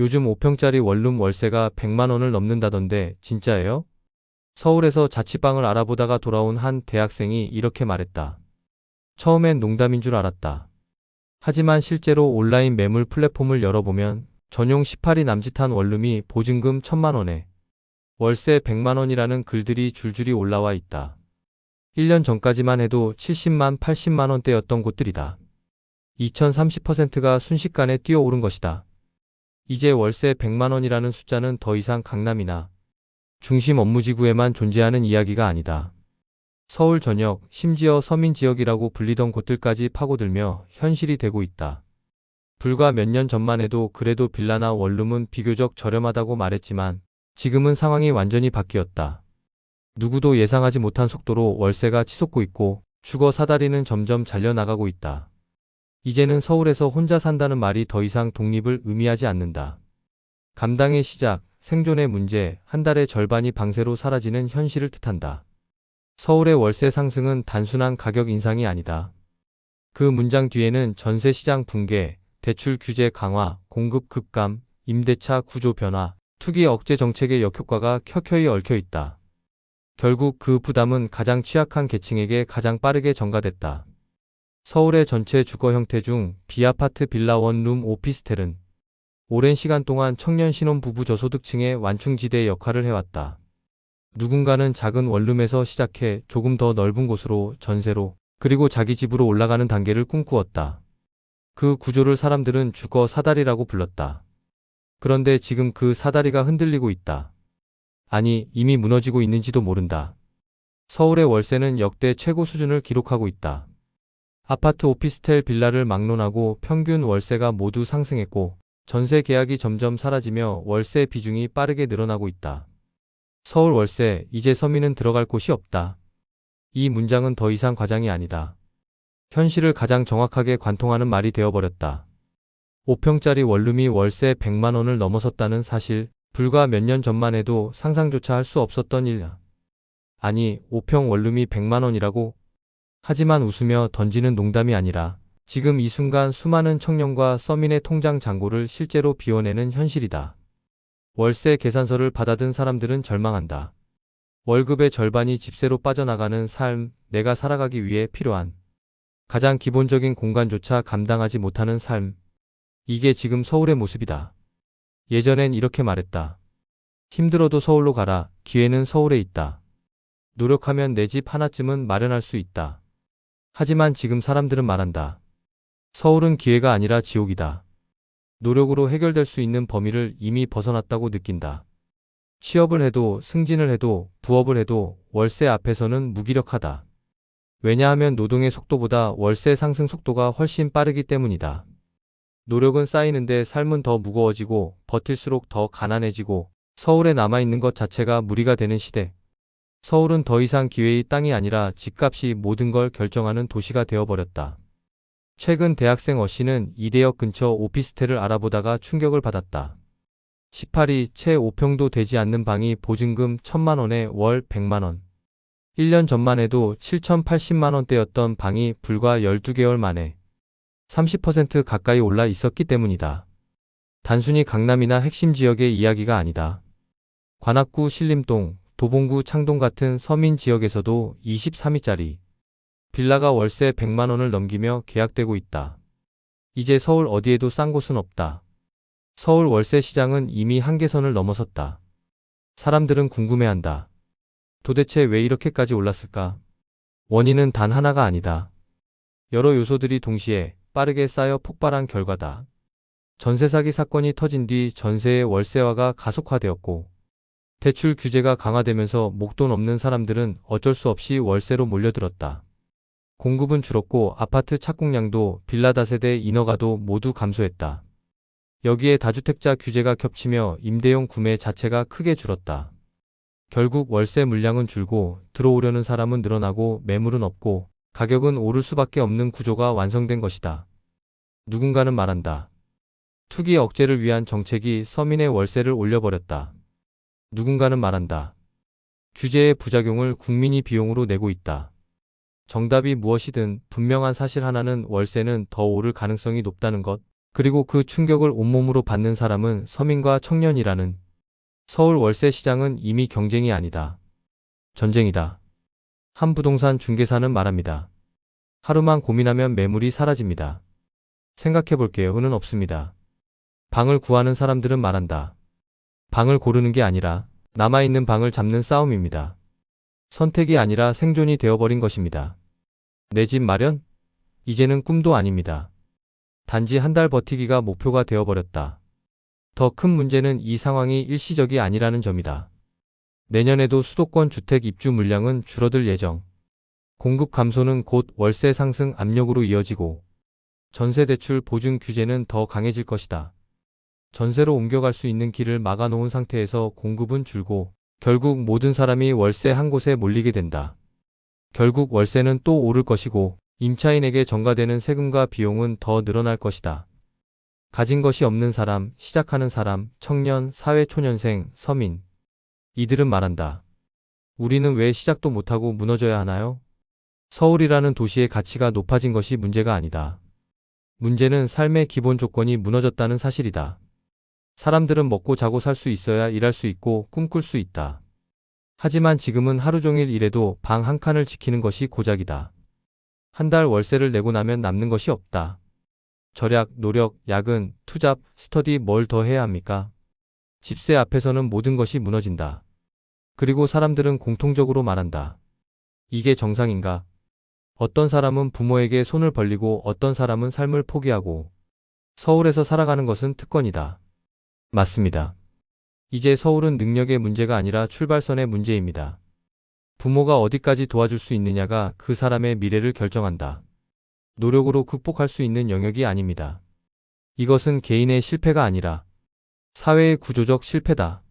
요즘 5평짜리 원룸 월세가 100만 원을 넘는다던데 진짜예요? 서울에서 자취방을 알아보다가 돌아온 한 대학생이 이렇게 말했다. 처음엔 농담인 줄 알았다. 하지만 실제로 온라인 매물 플랫폼을 열어보면 전용 18이 남짓한 원룸이 보증금 1000만 원에 월세 100만 원이라는 글들이 줄줄이 올라와 있다. 1년 전까지만 해도 70만, 80만 원대였던 곳들이다. 2030%가 순식간에 뛰어오른 것이다. 이제 월세 100만 원이라는 숫자는 더 이상 강남이나 중심 업무지구에만 존재하는 이야기가 아니다. 서울 전역, 심지어 서민 지역이라고 불리던 곳들까지 파고들며 현실이 되고 있다. 불과 몇 년 전만 해도 그래도 빌라나 원룸은 비교적 저렴하다고 말했지만 지금은 상황이 완전히 바뀌었다. 누구도 예상하지 못한 속도로 월세가 치솟고 있고 주거 사다리는 점점 잘려나가고 있다. 이제는 서울에서 혼자 산다는 말이 더 이상 독립을 의미하지 않는다. 감당의 시작, 생존의 문제, 한 달의 절반이 방세로 사라지는 현실을 뜻한다. 서울의 월세 상승은 단순한 가격 인상이 아니다. 그 문장 뒤에는 전세 시장 붕괴, 대출 규제 강화, 공급 급감, 임대차 구조 변화, 투기 억제 정책의 역효과가 켜켜이 얽혀 있다. 결국 그 부담은 가장 취약한 계층에게 가장 빠르게 전가됐다. 서울의 전체 주거 형태 중 비아파트 빌라 원룸 오피스텔은 오랜 시간 동안 청년 신혼부부 저소득층의 완충지대 역할을 해왔다. 누군가는 작은 원룸에서 시작해 조금 더 넓은 곳으로 전세로 그리고 자기 집으로 올라가는 단계를 꿈꾸었다. 그 구조를 사람들은 주거 사다리라고 불렀다. 그런데 지금 그 사다리가 흔들리고 있다. 아니, 이미 무너지고 있는지도 모른다. 서울의 월세는 역대 최고 수준을 기록하고 있다. 아파트 오피스텔 빌라를 막론하고 평균 월세가 모두 상승했고 전세 계약이 점점 사라지며 월세 비중이 빠르게 늘어나고 있다. 서울 월세, 이제 서민은 들어갈 곳이 없다. 이 문장은 더 이상 과장이 아니다. 현실을 가장 정확하게 관통하는 말이 되어버렸다. 5평짜리 원룸이 월세 100만 원을 넘어섰다는 사실, 불과 몇 년 전만 해도 상상조차 할 수 없었던 일이야. 아니, 5평 원룸이 100만 원이라고? 하지만 웃으며 던지는 농담이 아니라 지금 이 순간 수많은 청년과 서민의 통장 잔고를 실제로 비워내는 현실이다. 월세 계산서를 받아든 사람들은 절망한다. 월급의 절반이 집세로 빠져나가는 삶, 내가 살아가기 위해 필요한 가장 기본적인 공간조차 감당하지 못하는 삶. 이게 지금 서울의 모습이다. 예전엔 이렇게 말했다. 힘들어도 서울로 가라. 기회는 서울에 있다. 노력하면 내 집 하나쯤은 마련할 수 있다. 하지만 지금 사람들은 말한다. 서울은 기회가 아니라 지옥이다. 노력으로 해결될 수 있는 범위를 이미 벗어났다고 느낀다. 취업을 해도 승진을 해도 부업을 해도 월세 앞에서는 무기력하다. 왜냐하면 노동의 속도보다 월세 상승 속도가 훨씬 빠르기 때문이다. 노력은 쌓이는데 삶은 더 무거워지고 버틸수록 더 가난해지고 서울에 남아있는 것 자체가 무리가 되는 시대. 서울은 더 이상 기회의 땅이 아니라 집값이 모든 걸 결정하는 도시가 되어버렸다. 최근 대학생 어 씨는 이대역 근처 오피스텔을 알아보다가 충격을 받았다. 18이 채 5평도 되지 않는 방이 보증금 1000만 원에 월 100만 원. 1년 전만 해도 7,080만 원대였던 방이 불과 12개월 만에 30% 가까이 올라 있었기 때문이다. 단순히 강남이나 핵심 지역의 이야기가 아니다. 관악구 신림동, 도봉구 창동 같은 서민 지역에서도 23위짜리 빌라가 월세 100만 원을 넘기며 계약되고 있다. 이제 서울 어디에도 싼 곳은 없다. 서울 월세 시장은 이미 한계선을 넘어섰다. 사람들은 궁금해한다. 도대체 왜 이렇게까지 올랐을까? 원인은 단 하나가 아니다. 여러 요소들이 동시에 빠르게 쌓여 폭발한 결과다. 전세 사기 사건이 터진 뒤 전세의 월세화가 가속화되었고, 대출 규제가 강화되면서 목돈 없는 사람들은 어쩔 수 없이 월세로 몰려들었다. 공급은 줄었고 아파트 착공량도 빌라 다세대 인허가도 모두 감소했다. 여기에 다주택자 규제가 겹치며 임대용 구매 자체가 크게 줄었다. 결국 월세 물량은 줄고 들어오려는 사람은 늘어나고 매물은 없고 가격은 오를 수밖에 없는 구조가 완성된 것이다. 누군가는 말한다. 투기 억제를 위한 정책이 서민의 월세를 올려버렸다. 누군가는 말한다. 규제의 부작용을 국민이 비용으로 내고 있다. 정답이 무엇이든 분명한 사실 하나는 월세는 더 오를 가능성이 높다는 것. 그리고 그 충격을 온몸으로 받는 사람은 서민과 청년이라는 서울 월세 시장은 이미 경쟁이 아니다. 전쟁이다. 한 부동산 중개사는 말합니다. 하루만 고민하면 매물이 사라집니다. 생각해 볼게요. 는 없습니다. 방을 구하는 사람들은 말한다. 방을 고르는 게 아니라 남아있는 방을 잡는 싸움입니다. 선택이 아니라 생존이 되어버린 것입니다. 내 집 마련? 이제는 꿈도 아닙니다. 단지 한 달 버티기가 목표가 되어버렸다. 더 큰 문제는 이 상황이 일시적이 아니라는 점이다. 내년에도 수도권 주택 입주 물량은 줄어들 예정. 공급 감소는 곧 월세 상승 압력으로 이어지고 전세 대출 보증 규제는 더 강해질 것이다. 전세로 옮겨갈 수 있는 길을 막아놓은 상태에서 공급은 줄고 결국 모든 사람이 월세 한 곳에 몰리게 된다. 결국 월세는 또 오를 것이고 임차인에게 전가되는 세금과 비용은 더 늘어날 것이다. 가진 것이 없는 사람, 시작하는 사람, 청년, 사회초년생, 서민. 이들은 말한다. 우리는 왜 시작도 못하고 무너져야 하나요? 서울이라는 도시의 가치가 높아진 것이 문제가 아니다. 문제는 삶의 기본 조건이 무너졌다는 사실이다. 사람들은 먹고 자고 살 수 있어야 일할 수 있고 꿈꿀 수 있다. 하지만 지금은 하루 종일 일해도 방 한 칸을 지키는 것이 고작이다. 한 달 월세를 내고 나면 남는 것이 없다. 절약, 노력, 야근, 투잡, 스터디 뭘 더 해야 합니까? 집세 앞에서는 모든 것이 무너진다. 그리고 사람들은 공통적으로 말한다. 이게 정상인가? 어떤 사람은 부모에게 손을 벌리고 어떤 사람은 삶을 포기하고 서울에서 살아가는 것은 특권이다. 맞습니다. 이제 서울은 능력의 문제가 아니라 출발선의 문제입니다. 부모가 어디까지 도와줄 수 있느냐가 그 사람의 미래를 결정한다. 노력으로 극복할 수 있는 영역이 아닙니다. 이것은 개인의 실패가 아니라 사회의 구조적 실패다.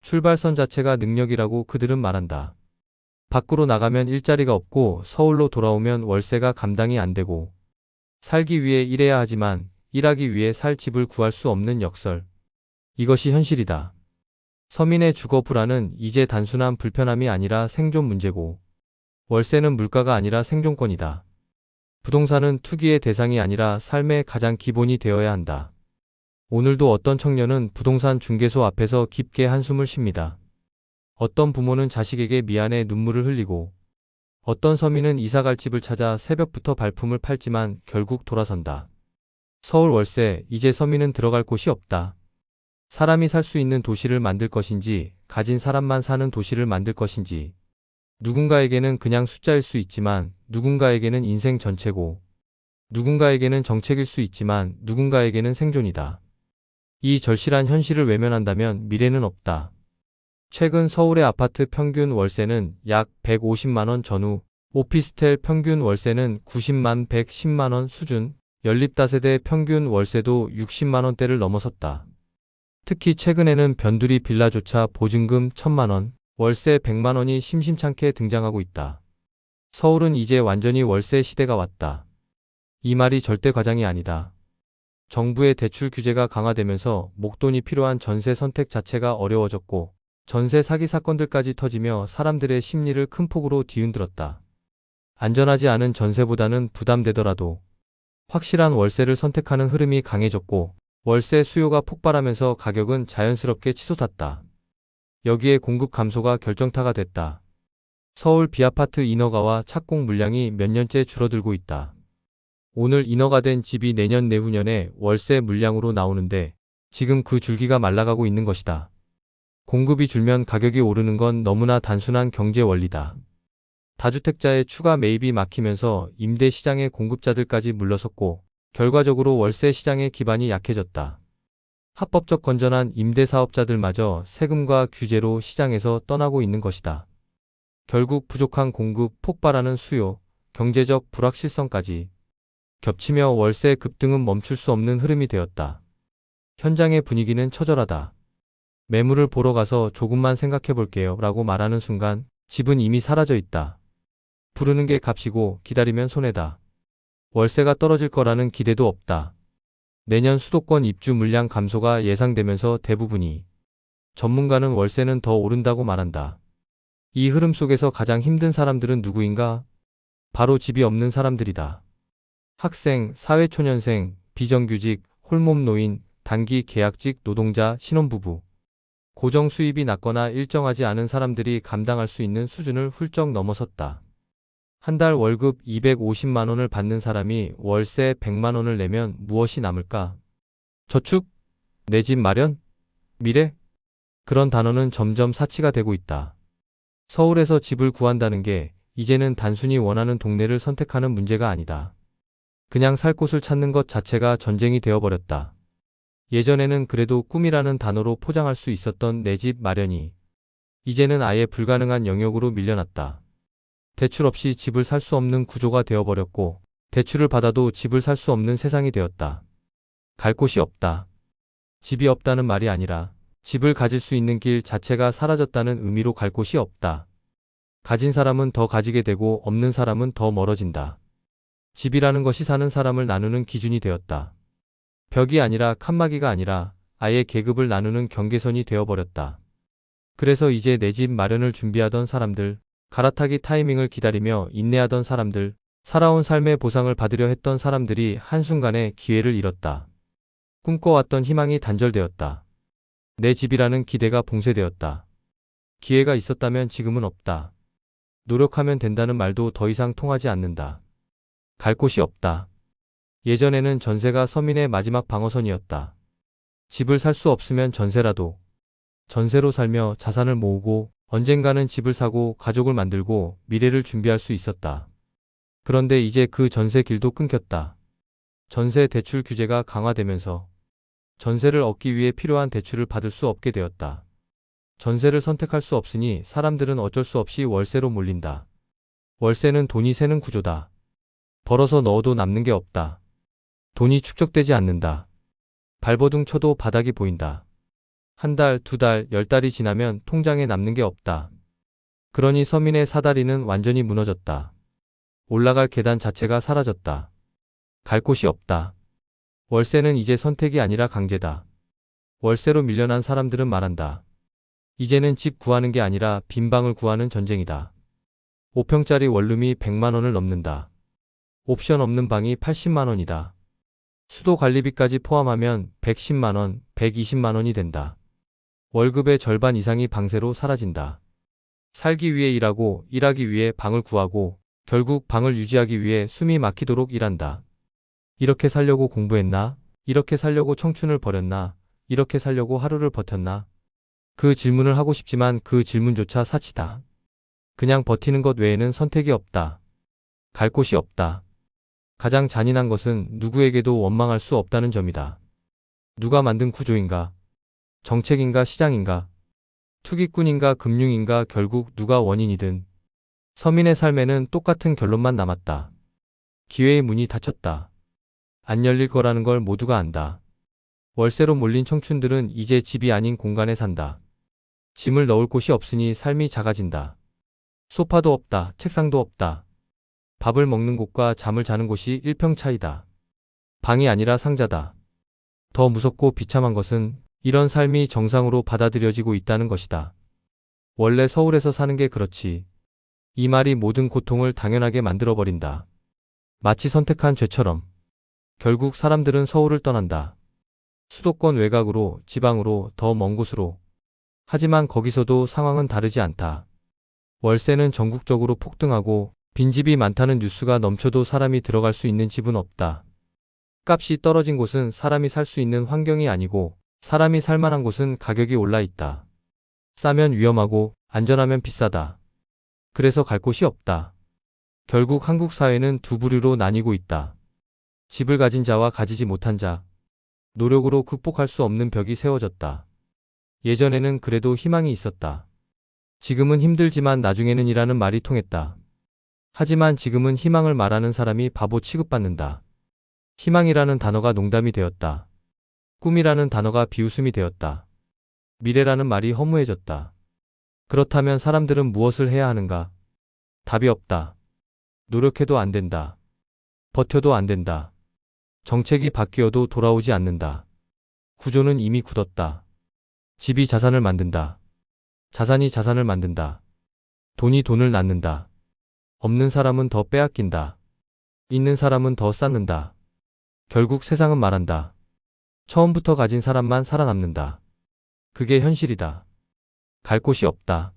출발선 자체가 능력이라고 그들은 말한다. 밖으로 나가면 일자리가 없고 서울로 돌아오면 월세가 감당이 안 되고 살기 위해 일해야 하지만 일하기 위해 살 집을 구할 수 없는 역설. 이것이 현실이다. 서민의 주거 불안은 이제 단순한 불편함이 아니라 생존 문제고 월세는 물가가 아니라 생존권이다. 부동산은 투기의 대상이 아니라 삶의 가장 기본이 되어야 한다. 오늘도 어떤 청년은 부동산 중개소 앞에서 깊게 한숨을 쉽니다. 어떤 부모는 자식에게 미안해 눈물을 흘리고 어떤 서민은 이사갈 집을 찾아 새벽부터 발품을 팔지만 결국 돌아선다. 서울 월세, 이제 서민은 들어갈 곳이 없다. 사람이 살 수 있는 도시를 만들 것인지, 가진 사람만 사는 도시를 만들 것인지, 누군가에게는 그냥 숫자일 수 있지만, 누군가에게는 인생 전체고, 누군가에게는 정책일 수 있지만, 누군가에게는 생존이다. 이 절실한 현실을 외면한다면 미래는 없다. 최근 서울의 아파트 평균 월세는 약 150만원 전후, 오피스텔 평균 월세는 90만 110만원 수준, 연립다세대 평균 월세도 60만원대를 넘어섰다. 특히 최근에는 변두리 빌라조차 보증금 1000만원, 월세 100만원이 심심찮게 등장하고 있다. 서울은 이제 완전히 월세 시대가 왔다. 이 말이 절대 과장이 아니다. 정부의 대출 규제가 강화되면서 목돈이 필요한 전세 선택 자체가 어려워졌고 전세 사기 사건들까지 터지며 사람들의 심리를 큰 폭으로 뒤흔들었다. 안전하지 않은 전세보다는 부담되더라도 확실한 월세를 선택하는 흐름이 강해졌고 월세 수요가 폭발하면서 가격은 자연스럽게 치솟았다. 여기에 공급 감소가 결정타가 됐다. 서울 비아파트 인허가와 착공 물량이 몇 년째 줄어들고 있다. 오늘 인허가 된 집이 내년 내후년에 월세 물량으로 나오는데 지금 그 줄기가 말라가고 있는 것이다. 공급이 줄면 가격이 오르는 건 너무나 단순한 경제 원리다. 다주택자의 추가 매입이 막히면서 임대 시장의 공급자들까지 물러섰고 결과적으로 월세 시장의 기반이 약해졌다. 합법적 건전한 임대 사업자들마저 세금과 규제로 시장에서 떠나고 있는 것이다. 결국 부족한 공급, 폭발하는 수요, 경제적 불확실성까지 겹치며 월세 급등은 멈출 수 없는 흐름이 되었다. 현장의 분위기는 처절하다. 매물을 보러 가서 조금만 생각해 볼게요 라고 말하는 순간 집은 이미 사라져 있다. 부르는 게 값이고 기다리면 손해다. 월세가 떨어질 거라는 기대도 없다. 내년 수도권 입주 물량 감소가 예상되면서 대부분이 전문가는 월세는 더 오른다고 말한다. 이 흐름 속에서 가장 힘든 사람들은 누구인가? 바로 집이 없는 사람들이다. 학생, 사회초년생, 비정규직, 홀몸 노인, 단기 계약직 노동자, 신혼부부. 고정 수입이 낮거나 일정하지 않은 사람들이 감당할 수 있는 수준을 훌쩍 넘어섰다. 한 달 월급 250만 원을 받는 사람이 월세 100만 원을 내면 무엇이 남을까? 저축? 내 집 마련? 미래? 그런 단어는 점점 사치가 되고 있다. 서울에서 집을 구한다는 게 이제는 단순히 원하는 동네를 선택하는 문제가 아니다. 그냥 살 곳을 찾는 것 자체가 전쟁이 되어버렸다. 예전에는 그래도 꿈이라는 단어로 포장할 수 있었던 내 집 마련이 이제는 아예 불가능한 영역으로 밀려났다. 대출 없이 집을 살 수 없는 구조가 되어버렸고 대출을 받아도 집을 살 수 없는 세상이 되었다. 갈 곳이 없다. 집이 없다는 말이 아니라 집을 가질 수 있는 길 자체가 사라졌다는 의미로 갈 곳이 없다. 가진 사람은 더 가지게 되고 없는 사람은 더 멀어진다. 집이라는 것이 사는 사람을 나누는 기준이 되었다. 벽이 아니라 칸막이가 아니라 아예 계급을 나누는 경계선이 되어버렸다. 그래서 이제 내 집 마련을 준비하던 사람들, 갈아타기 타이밍을 기다리며 인내하던 사람들, 살아온 삶의 보상을 받으려 했던 사람들이 한순간에 기회를 잃었다. 꿈꿔왔던 희망이 단절되었다. 내 집이라는 기대가 봉쇄되었다. 기회가 있었다면 지금은 없다. 노력하면 된다는 말도 더 이상 통하지 않는다. 갈 곳이 없다. 예전에는 전세가 서민의 마지막 방어선이었다. 집을 살 수 없으면 전세라도 전세로 살며 자산을 모으고 언젠가는 집을 사고 가족을 만들고 미래를 준비할 수 있었다. 그런데 이제 그 전세 길도 끊겼다. 전세 대출 규제가 강화되면서 전세를 얻기 위해 필요한 대출을 받을 수 없게 되었다. 전세를 선택할 수 없으니 사람들은 어쩔 수 없이 월세로 몰린다. 월세는 돈이 새는 구조다. 벌어서 넣어도 남는 게 없다. 돈이 축적되지 않는다. 발버둥 쳐도 바닥이 보인다. 한 달, 두 달, 열 달이 지나면 통장에 남는 게 없다. 그러니 서민의 사다리는 완전히 무너졌다. 올라갈 계단 자체가 사라졌다. 갈 곳이 없다. 월세는 이제 선택이 아니라 강제다. 월세로 밀려난 사람들은 말한다. 이제는 집 구하는 게 아니라 빈 방을 구하는 전쟁이다. 5평짜리 원룸이 100만 원을 넘는다. 옵션 없는 방이 80만 원이다. 수도 관리비까지 포함하면 110만 원, 120만 원이 된다. 월급의 절반 이상이 방세로 사라진다. 살기 위해 일하고 일하기 위해 방을 구하고 결국 방을 유지하기 위해 숨이 막히도록 일한다. 이렇게 살려고 공부했나? 이렇게 살려고 청춘을 버렸나? 이렇게 살려고 하루를 버텼나? 그 질문을 하고 싶지만 그 질문조차 사치다. 그냥 버티는 것 외에는 선택이 없다. 갈 곳이 없다. 가장 잔인한 것은 누구에게도 원망할 수 없다는 점이다. 누가 만든 구조인가? 정책인가 시장인가? 투기꾼인가 금융인가 결국 누가 원인이든 서민의 삶에는 똑같은 결론만 남았다. 기회의 문이 닫혔다. 안 열릴 거라는 걸 모두가 안다. 월세로 몰린 청춘들은 이제 집이 아닌 공간에 산다. 짐을 넣을 곳이 없으니 삶이 작아진다. 소파도 없다. 책상도 없다. 밥을 먹는 곳과 잠을 자는 곳이 1평 차이다. 방이 아니라 상자다. 더 무섭고 비참한 것은 이런 삶이 정상으로 받아들여지고 있다는 것이다. 원래 서울에서 사는 게 그렇지. 이 말이 모든 고통을 당연하게 만들어버린다. 마치 선택한 죄처럼. 결국 사람들은 서울을 떠난다. 수도권 외곽으로, 지방으로, 더 먼 곳으로. 하지만 거기서도 상황은 다르지 않다. 월세는 전국적으로 폭등하고 빈집이 많다는 뉴스가 넘쳐도 사람이 들어갈 수 있는 집은 없다. 값이 떨어진 곳은 사람이 살 수 있는 환경이 아니고 사람이 살 만한 곳은 가격이 올라 있다. 싸면 위험하고 안전하면 비싸다. 그래서 갈 곳이 없다. 결국 한국 사회는 두 부류로 나뉘고 있다. 집을 가진 자와 가지지 못한 자. 노력으로 극복할 수 없는 벽이 세워졌다. 예전에는 그래도 희망이 있었다. 지금은 힘들지만 나중에는 이라는 말이 통했다. 하지만 지금은 희망을 말하는 사람이 바보 취급받는다. 희망이라는 단어가 농담이 되었다. 꿈이라는 단어가 비웃음이 되었다. 미래라는 말이 허무해졌다. 그렇다면 사람들은 무엇을 해야 하는가? 답이 없다. 노력해도 안 된다. 버텨도 안 된다. 정책이 바뀌어도 돌아오지 않는다. 구조는 이미 굳었다. 집이 자산을 만든다. 자산이 자산을 만든다. 돈이 돈을 낳는다. 없는 사람은 더 빼앗긴다. 있는 사람은 더 쌓는다. 결국 세상은 말한다. 처음부터 가진 사람만 살아남는다. 그게 현실이다. 갈 곳이 없다.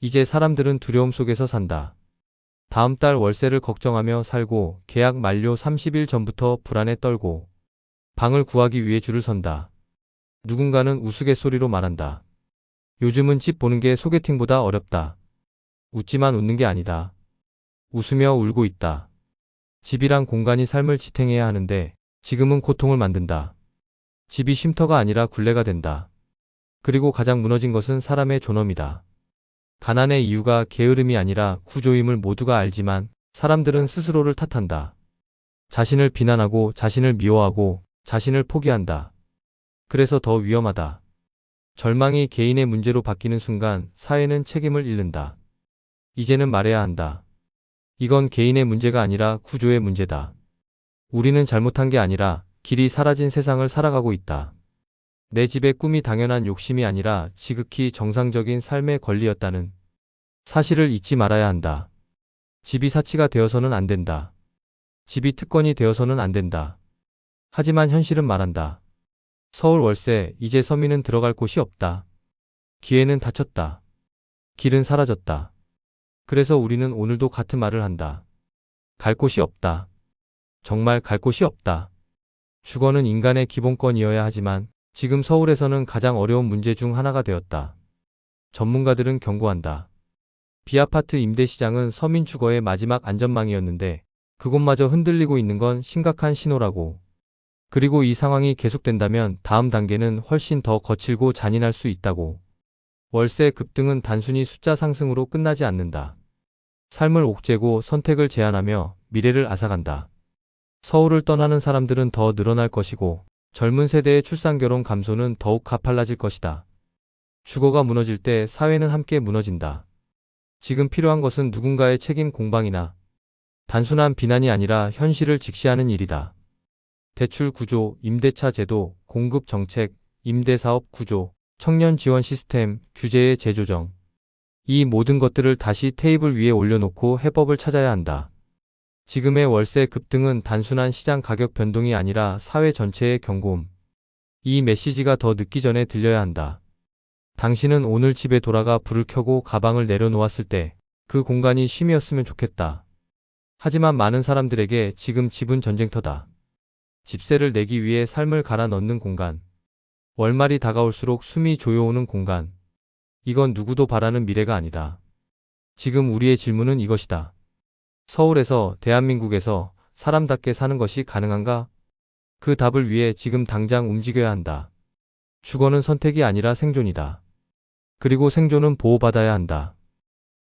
이제 사람들은 두려움 속에서 산다. 다음 달 월세를 걱정하며 살고 계약 만료 30일 전부터 불안에 떨고 방을 구하기 위해 줄을 선다. 누군가는 우스갯소리로 말한다. 요즘은 집 보는 게 소개팅보다 어렵다. 웃지만 웃는 게 아니다. 웃으며 울고 있다. 집이란 공간이 삶을 지탱해야 하는데 지금은 고통을 만든다. 집이 쉼터가 아니라 굴레가 된다. 그리고 가장 무너진 것은 사람의 존엄이다. 가난의 이유가 게으름이 아니라 구조임을 모두가 알지만 사람들은 스스로를 탓한다. 자신을 비난하고 자신을 미워하고 자신을 포기한다. 그래서 더 위험하다. 절망이 개인의 문제로 바뀌는 순간 사회는 책임을 잃는다. 이제는 말해야 한다. 이건 개인의 문제가 아니라 구조의 문제다. 우리는 잘못한 게 아니라 길이 사라진 세상을 살아가고 있다. 내 집의 꿈이 당연한 욕심이 아니라 지극히 정상적인 삶의 권리였다는 사실을 잊지 말아야 한다. 집이 사치가 되어서는 안 된다. 집이 특권이 되어서는 안 된다. 하지만 현실은 말한다. 서울 월세, 이제 서민은 들어갈 곳이 없다. 기회는 닫혔다. 길은 사라졌다. 그래서 우리는 오늘도 같은 말을 한다. 갈 곳이 없다. 정말 갈 곳이 없다. 주거는 인간의 기본권이어야 하지만 지금 서울에서는 가장 어려운 문제 중 하나가 되었다. 전문가들은 경고한다. 비아파트 임대 시장은 서민 주거의 마지막 안전망이었는데 그곳마저 흔들리고 있는 건 심각한 신호라고. 그리고 이 상황이 계속된다면 다음 단계는 훨씬 더 거칠고 잔인할 수 있다고. 월세 급등은 단순히 숫자 상승으로 끝나지 않는다. 삶을 옥죄고 선택을 제한하며 미래를 앗아간다. 서울을 떠나는 사람들은 더 늘어날 것이고 젊은 세대의 출산 결혼 감소는 더욱 가팔라질 것이다. 주거가 무너질 때 사회는 함께 무너진다. 지금 필요한 것은 누군가의 책임 공방이나 단순한 비난이 아니라 현실을 직시하는 일이다. 대출 구조, 임대차 제도, 공급 정책, 임대사업 구조, 청년 지원 시스템, 규제의 재조정. 이 모든 것들을 다시 테이블 위에 올려놓고 해법을 찾아야 한다. 지금의 월세 급등은 단순한 시장 가격 변동이 아니라 사회 전체의 경고음. 이 메시지가 더 늦기 전에 들려야 한다. 당신은 오늘 집에 돌아가 불을 켜고 가방을 내려놓았을 때 그 공간이 쉼이었으면 좋겠다. 하지만 많은 사람들에게 지금 집은 전쟁터다. 집세를 내기 위해 삶을 갈아 넣는 공간. 월말이 다가올수록 숨이 조여오는 공간. 이건 누구도 바라는 미래가 아니다. 지금 우리의 질문은 이것이다. 서울에서 대한민국에서 사람답게 사는 것이 가능한가? 그 답을 위해 지금 당장 움직여야 한다. 주거는 선택이 아니라 생존이다. 그리고 생존은 보호받아야 한다.